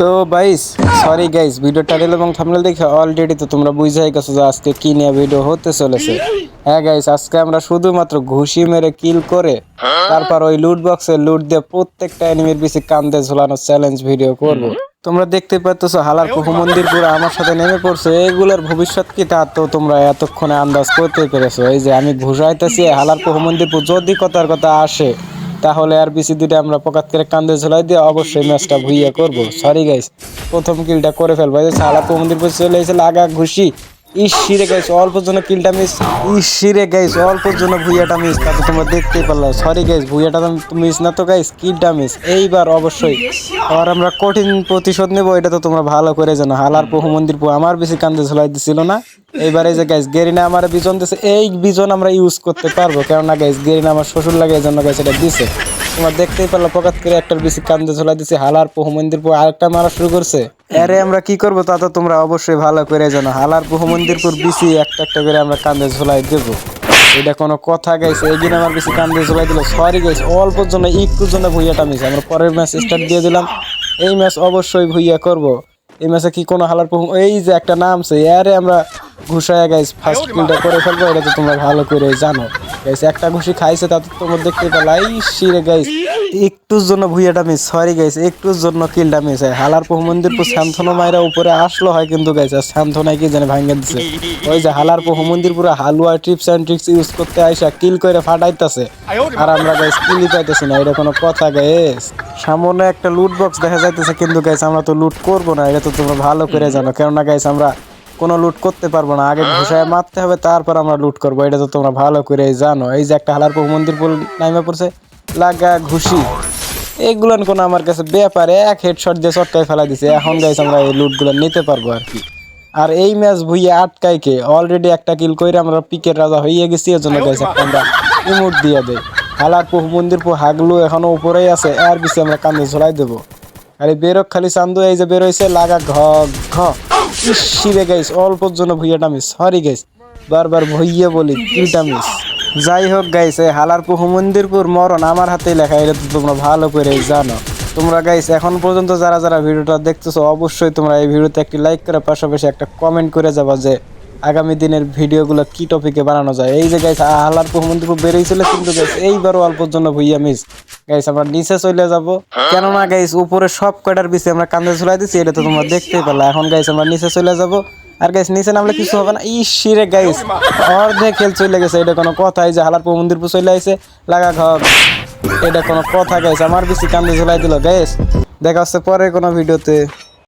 তো guys sorry guys video title এবং thumbnail দেখে অলরেডি তো তোমরা বুঝাই গেছো যে আজকে কি নিয়ে ভিডিও হতে চলেছে। হ্যাঁ গাইস আজকে আমরা শুধুমাত্র ঘুষি মেরে কিল করে তারপর ওই লুট বক্সে লুট দিয়ে প্রত্যেকটা এনিমির পিছে কান্দে ঝোলানো চ্যালেঞ্জ ভিডিও করব। তোমরা দেখতে পাচ্ছ হালার কুহু মন্দির পুরো আমার সাথে নেমে পড়ছে। এগুলোর ভবিষ্যৎ কি তা তো তোমরা এতক্ষণে আন্দাজ করতে পেরেছ। এই যে আমি ঘুষাইতেছি হালার কুহু মন্দির যদি কথার কথা আসে তাহলে আর বিসি দুটো আমরা পকাত করে কান্দে ঝোলাই দিয়ে অবশ্যই ম্যাচটা ভুইয়া করব। সরি গাইস প্রথম কিলটা করে ফেলব। সালা মন্দির পর চলে এসে লাগা ঘুষি। ইসিরে গাইস, অল্প জন্য কিলটা মিস ইসিরে গাইস, অল্প জন্য ভুইয়াটা মিস তাতে তোমরা দেখতেই পারল। সরি গাইস ভুইয়াটা মিস না তো গাইস কিলটা মিস এইবার অবশ্যই। আর আমরা কঠিন প্রতিশোধ নেব, এটা তো তোমরা ভালো করে জানো। হালার বহু মন্দির পু আমার বেশি কান্দে ঝোলাই দিছিল না। এইবার এই যে গাইস গেরিনা আমার বিজন দিছে। এই বিজন আমরা ইউজ করতে পারব। কেননা গাইস গেরিনা আমার শ্বশুর লাগে, এই জন্য গাইস এটা দিছে। তোমরা দেখতেই পারল, পকাত করে একটার বেশি কান্দে ঝোলাই দিছে। হালার বহু মন্দির পু আরেকটা মারা শুরু করছে। আরে আমরা কি করব? তা তো তোমরা অবশ্যই ভালো করে জানো। হালার মন্দিরপুর বিসি একটা একটা করে আমরা কান্দে ঝোলাই দেব। এটা কোনো কথা গাইছে, এই দিন আমার বেশি কান্দে ঝোলাই দিল। সরি গাইছে অল্পর জন্য, একটুর জন্য ভুইয়াটা মিশে আমরা পরের ম্যাচ স্টার্ট দিয়ে দিলাম। এই ম্যাচ অবশ্যই ভুইয়া করব। এই ম্যাচে কি কোনো হালার এই যে একটা নামছে আরে আমরা ঘুষায়া গাইস ফার্স্ট কিলটা করে ফেলব এটা তো তোমরা ভালো করে জানো। গাইস একটা ঘুষি খাইছে তা তো তোমরা দেখতে পেলা এই শিরে গাইস একটুর জন্য ভুইয়াটা মিস সরি গাইস একটুর জন্য কিলটা মিস হয় হালার মন্দির পর শান্তনো মায়েরা উপরে আসলো হয় কিন্তু গাইস আর শান্তনাই কি জানে ভাঙ্গে দিছে। ওই যে হালার মন্দির পুরো হালুয়া টিপস অ্যান্ড ট্রিক্স ইউজ করতে আইসা কিল করে ফাটাইতাছে। আর আমরা গাইস কিলই পাইতেছি না এটা কোনো কথা গাইস সামনে একটা লুট বক্স দেখা যাইতেছে কিন্তু গাইস আমরা তো লুট করব না এটা তো তোমরা ভালো করে জানো। কেননা গাইস আমরা কোনো লুট করতে পারব না। আগে ঘুষায় মারতে হবে তারপর আমরা লুট করব। এটা তো তোমরা ভালো করে জানো। এই যে একটা হালার মন্দির পুল নামে পড়ছে লাগা ঘুষি। এগুলো কোনো আমার কাছে ব্যাপারে এক হেডশট দিয়ে চটকায় ফেলা দিছে। এখন গাইস আমরা এই লুটগুলো নিতে পারব আর কি। আর এই ম্যাচ ভুইয়া আটকাইকে অলরেডি একটা কিল কইরে আমরা পিকের রাজা হইয়ে গেছি এর জন্য একটা আমরা ইমোট দিয়ে দেই। হালার পুহ মন্দির পু হাগলু এখনও উপরেই আছে আর বেশি আমরা কান্দে ঝোলাই দেবো। আরে বেরোক খালি চান্দু এই যে বেরোইছে লাগা ঘ ঘ। ইসিরে গাইস অল্পর জন্য ভুইয়াটা মিস সরি গাইস বারবার ভুইয়া বলি কিলটা মিস যাই হোক গাইস এই হালার পুহু মন্দিরপুর মরণ আমার হাতেই লেখা, এটা তোমরা ভালো করে জানো। তোমরা গাইস এখন পর্যন্ত যারা যারা ভিডিওটা দেখতেছো, অবশ্যই তোমরা এই ভিডিওতে একটি লাইক করে পাশাপাশি একটা কমেন্ট করে যাবা যে আগামী দিনের ভিডিওগুলো কি টপিকে বানানো যায়? এই যে গাইস হালার পুহু মন্দিরপুর বেরিয়েছিল কিন্তু গাইস এইবারও অল্পর জন্য ভুইয়া মিস গাইস আমরা নিচে চলে যাব। কেননা গাইস উপরে সব কয়টার পিছে আমরা কান্দে ঝুলাই দিচ্ছি এটা তো তোমরা দেখতেই পারলা এখন গাইস আমরা নিচে চলে যাব। আর গাইস নিচে নামলে কিছু হবে না। ইস, শিরে গাইস অর্ধেক খেল চলে গেছে। এটা কোনো কথা, এই যে হালার মন্দির চলে আইছে। লাগা ঘর, এটা কোনো কথা গাইস আমার বেশি কান্দে ঝুলাই দিল। গাইস দেখা হচ্ছে পরে কোনো ভিডিওতে।